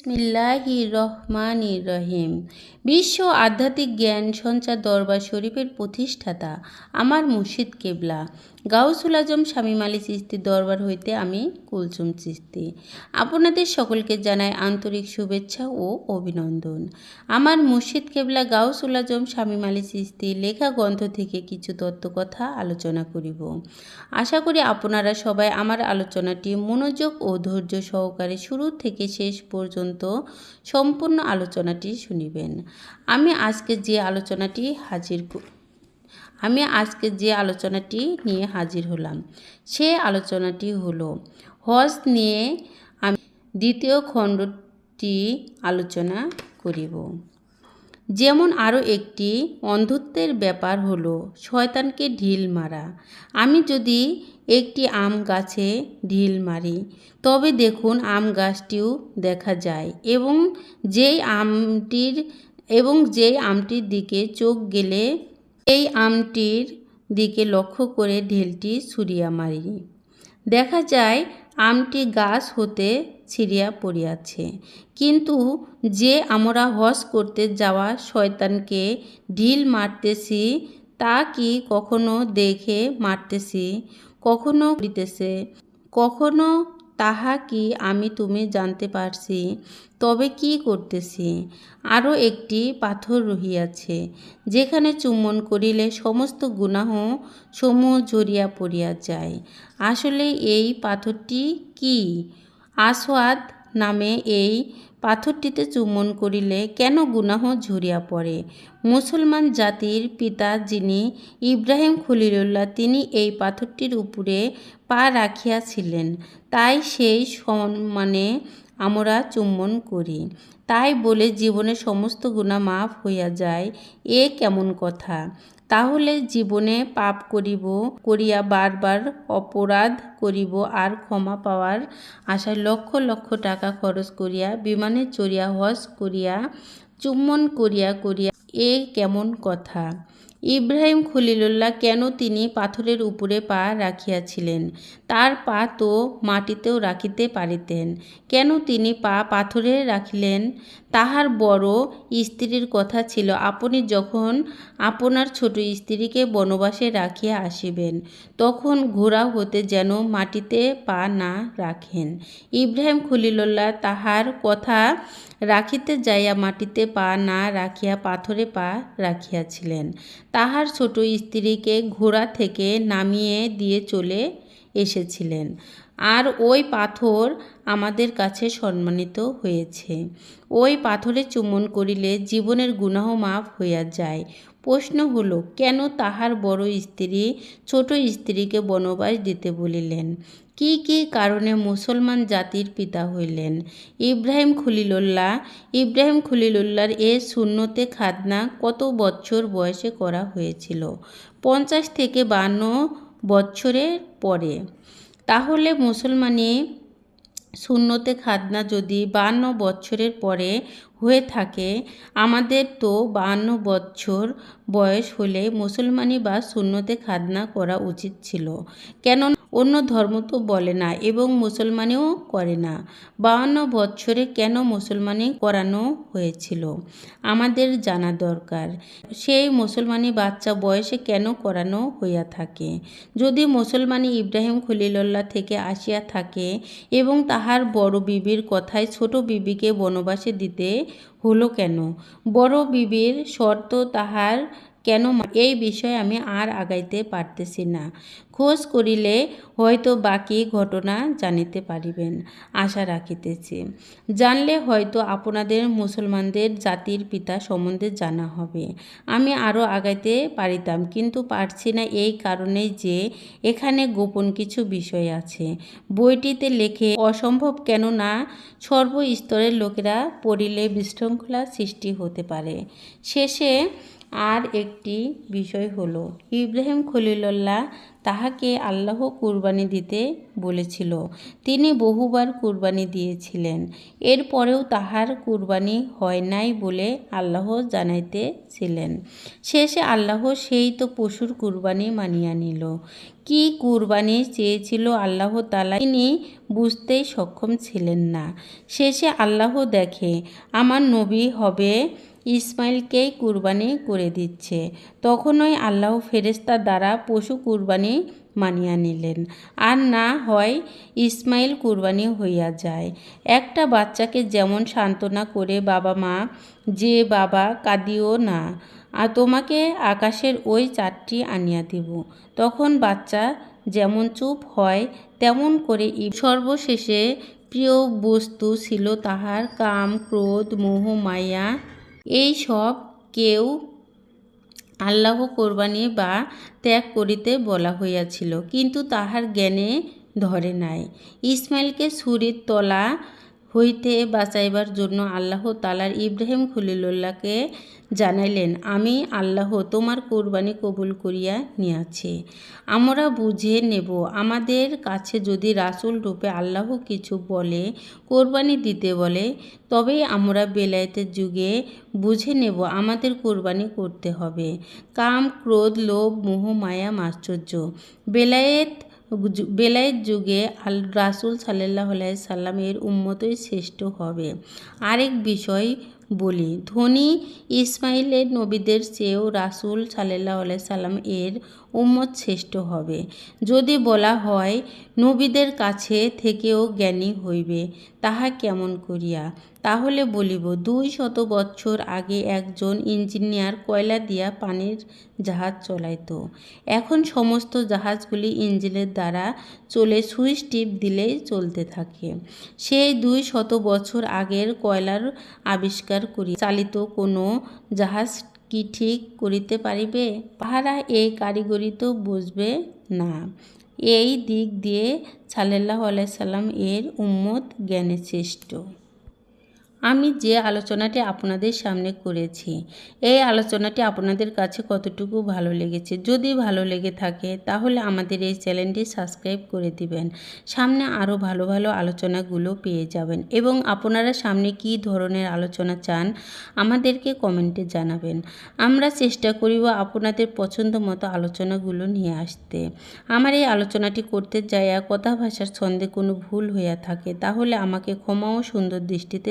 বিসমিল্লাহি রহমান রহিম বিশ্ব আধ্যাত্মিক জ্ঞান সঞ্চার দরবার শরীফের প্রতিষ্ঠাতা আমার মুর্শিদ কেবলা। গাউসুল আজম শামীম আলী চিস্তির দরবার হইতে আমি কুলসুম চিস্তি আপনাদের সকলকে জানাই আন্তরিক শুভেচ্ছা ও অভিনন্দন। আমার মুর্শিদ কেবলা গাউসুল আজম শামীম আলী চিস্তি লেখা গ্রন্থ থেকে কিছু তত্ত্বকথা আলোচনা করিব। আশা করি আপনারা সবাই আমার আলোচনাটি মনোযোগ ও ধৈর্য সহকারে শুরু থেকে শেষ পর্যন্ত সম্পূর্ণ আলোচনাটি শুনিবেন। আমি আজকে যে আলোচনাটি হাজির আমি আজকে যে আলোচনাটি নিয়ে হাজির হলাম, সে আলোচনাটি হলো, হজ নিয়ে আমি দ্বিতীয় খণ্ডটি আলোচনা করিব। যেমন আরও একটি, অন্ধত্বের ব্যাপার হলো, শয়তানকে ঢিল মারা। আমি যদি একটি আম গাছে ঢিল মারি, তবে দেখুন আম গাছটিও দেখা যায় এবং যেই আমটির, এবং যেই আমটির দিকে চোখ গেলে এই আমটির দিকে লক্ষ্য করে ঢিলটি ছুঁড়িয়া মারি। দেখা যায়, আমটি গাছ হতে ছিঁড়িয়া পড়িয়াছে। কিন্তু যে আমরা হজ করতে যাওয়া শয়তানকে ঢিল মারতেছি, তা কি কখনো দেখে মারতেছি, কখনো দিতেছে কখনো তাহা কি আমি তুমি জানতে পারছি? তবে কি করতেছি? আরও একটি পাথর রহিয়াছে, যেখানে চুম্বন করিলে সমস্ত গুনাহ সমূহ জড়িয়া পড়িয়া যায়। আসলে এই পাথরটি কি? আসওয়াদ নামে এই পাথরটিতে চুম্বন করিলে কেন গুনাহ ঝরিয়া পড়ে? মুসলমান জাতির পিতা যিনি ইব্রাহিম খলিলুল্লাহ, তিনি এই পাথরটির উপরে পা রাখিয়াছিলেন। তাই সেই সম্মানে আমরা চুম্বন করি। তাই বলে জীবনে সমস্ত গুণা মাফ হইয়া যায়। এ কেমন কথা? তাহলে জীবনে পাপ করিব করিয়া বারবার অপরাধ করিব আর ক্ষমা পাওয়ার আশায় লক্ষ লক্ষ টাকা খরচ করিয়া, বিমানে চড়িয়া, হজ করিয়া, চুম্বন করিয়া করিয়া, এ কেমন কথা? ইব্রাহিম খলিলুল্লাহ কেন তিনি পাথরের উপরে পা রাখিয়াছিলেন? তার পা তো মাটিতেও রাখিতে পারিতেন। কেন তিনি পা পাথরে রাখিলেন? তাহার বড় স্ত্রীর কথা ছিল, আপনি যখন আপনার ছোট স্ত্রীকে বনবাসে রাখিয়া আসিবেন, তখন ঘোড়া হতে যেন মাটিতে পা না রাখেন। ইব্রাহিম খলিলুল্লাহ তাহার কথা রাখিতে যাইয়া মাটিতে পা না রাখিয়া পাথরে পা রাখিয়াছিলেন। তাহার ছোট স্ত্রীকে ঘোড়া থেকে নামিয়ে দিয়ে চলে এসেছিলেন। আর ওই পাথর আমাদের কাছে সম্মানিত হয়েছে। ওই পাথরে চুমন করিলে জীবনের গুনাহ মাফ হইয়া যায়। প্রশ্ন হলো কেন তাহার বড় স্ত্রী ছোট স্ত্রীকে বনবাস দিতে বলিলেন? কি কি কারণে মুসলমান জাতির পিতা হইলেন? ইব্রাহিম খলিলুল্লাহ, ইব্রাহিম খলিলুল্লাহর এ শূন্যতে খাদনা কত বছর বয়সে করা হয়েছিল? পঞ্চাশ থেকে বান্ন বছরের পরে। তাহলে মুসলমানি শূন্যতে খাদনা যদি বান্ন বছরের পরে হয়ে থাকে। আমাদের তো বান্ন বছর বয়স হলে মুসলমানি বা শূন্যতে খাদনা করা উচিত ছিল। কেন অন্য ধর্ম তো বলে না এবং মুসলমানেও করে না। বাহান্ন বছরে কেন মুসলমানি করানো হয়েছিল? আমাদের জানা দরকার। সেই মুসলমানি বাচ্চা বয়সে কেন করানো হইয়া থাকে? যদি মুসলমানি ইব্রাহিম খলিলুল্লাহ থেকে আসিয়া থাকে এবং তাহার বড় বিবির কথায় ছোট বিবিকে বনবাসে দিতে হলো কেন? বড় বিবির শর্ত তাহার কেন এই বিষয়ে আমি আর আগাইতে পারতেছি না। খোঁজ করিলে হয়তো বাকি ঘটনা জানিতে পারিবেন, আশা রাখিতেছি। জানলে হয়তো আপনাদের মুসলমানদের জাতির পিতা সম্বন্ধে জানা হবে। আমি আরও আগাইতে পারিতাম, কিন্তু পারছি না এই কারণেই যে এখানে গোপন কিছু বিষয় আছে। বইটিতে লেখে, অসম্ভব কেন না সর্বস্তরের লোকেরা পড়িলে বিশৃঙ্খলা সৃষ্টি হতে পারে। শেষে আর একটি বিষয় হলো, ইব্রাহিম খলিলুল্লাহ তাহাকে আল্লাহ কুরবানি দিতে বলেছিল। তিনি বহুবার কুরবানি দিয়েছিলেন। এরপরেও তাহার কুরবানি হয় নাই বলে আল্লাহ জানাইতেছিলেন। শেষে আল্লাহ সেই তো পশুর কুরবানি মানিয়া নিল। কি কুরবানি চেয়েছিল আল্লাহ তালা তিনি বুঝতেই সক্ষম ছিলেন না। শেষে আল্লাহ দেখে, আমার নবী হবে ইসমাইলকেই কুরবানি করে দিচ্ছে। তখনই আল্লাহ ফেরেস্তা দ্বারা পশু কুরবানি মানিয়া নিলেন। আর না হয় ইসমাইল কুরবানি হইয়া যায়। একটা বাচ্চাকে যেমন সান্ত্বনা করে বাবা মা, যে বাবা কাঁদিও না, আর তোমাকে আকাশের ওই চারটি আনিয়া দিব। তখন বাচ্চা যেমন চুপ হয়, তেমন করে সর্বশেষে প্রিয় বস্তু ছিল তাহার কাম, ক্রোধ, মোহ, মায়া এই সব কেউ আল্লাহ কোরবানি বা ত্যাগ করিতে বলা হইয়াছিল, কিন্তু তাহার জ্ঞানে ধরে নাই। ইসমাইলকে ছুরির তলা হইতে বাঁচাইবার জন্য আল্লাহ তালার ইব্রাহিম খলিলুল্লাহকে জানাইলেন, আমি আল্লাহ তোমার কোরবানি কবুল করিয়া নিয়াছি। আমরা বুঝে নেব, আমাদের কাছে যদি রাসুল রূপে আল্লাহ কিছু বলে, কোরবানি দিতে বলে তবেই আমরা বেলায়েতের যুগে বুঝে নেব আমাদের কোরবানি করতে হবে। কাম, ক্রোধ, লোভ, মোহ, মায়া, মাশ্চর্য। বেলায়েত বেলায়েত যুগে আল রাসুল সাল্লাহ সাল্লাম এর উম্মতই শ্রেষ্ঠ হবে। আরেক বিষয় বলি, ধনী ইসমাইলের নবীদের চেয়েও রাসুল সাল্লাহ সাল্লাম এর উম্মত শ্রেষ্ঠ হবে। যদি বলা হয়, নবীদের কাছে থেকেও জ্ঞানী হইবে, তাহা কেমন করিয়া? তাহলে বলিব, দুই শত বৎসর আগে একজন ইঞ্জিনিয়ার কয়লা দিয়া পানির জাহাজ চলাইত। এখন সমস্ত জাহাজগুলি ইঞ্জিনের দ্বারা চলে সুইচ টিপ দিলেই চলতে থাকে। সেই দুই শত বছর আগের কয়লার আবিষ্কার করি, চালিত কোনো জাহাজ কি ঠিক করিতে পারিবে? তাহারা এই কারিগরি তো বুঝবে না। এই দিক দিয়ে সাল্লাহ আলাইসাল্লাম এর উম্মত জ্ঞানে শ্রেষ্ঠ আমি যে আলোচনাটি আপনাদের সামনে করেছি, এই আলোচনাটি আপনাদের কাছে কতটুকু ভালো লেগেছে? যদি ভালো লেগে থাকে, তাহলে আমাদের এই চ্যানেলটি সাবস্ক্রাইব করে দিবেন। সামনে আরও ভালো ভালো আলোচনাগুলো পেয়ে যাবেন এবং আপনারা সামনে কি ধরনের আলোচনা চান, আমাদেরকে কমেন্টে জানাবেন। আমরা চেষ্টা করিব আপনাদের পছন্দ মতো আলোচনাগুলো নিয়ে আসতে। আমার এই আলোচনাটি করতে যাইয়া কথা ভাষার ছন্দে কোনো ভুল হইয়া থাকে, তাহলে আমাকে ক্ষমা ও সুন্দর দৃষ্টিতে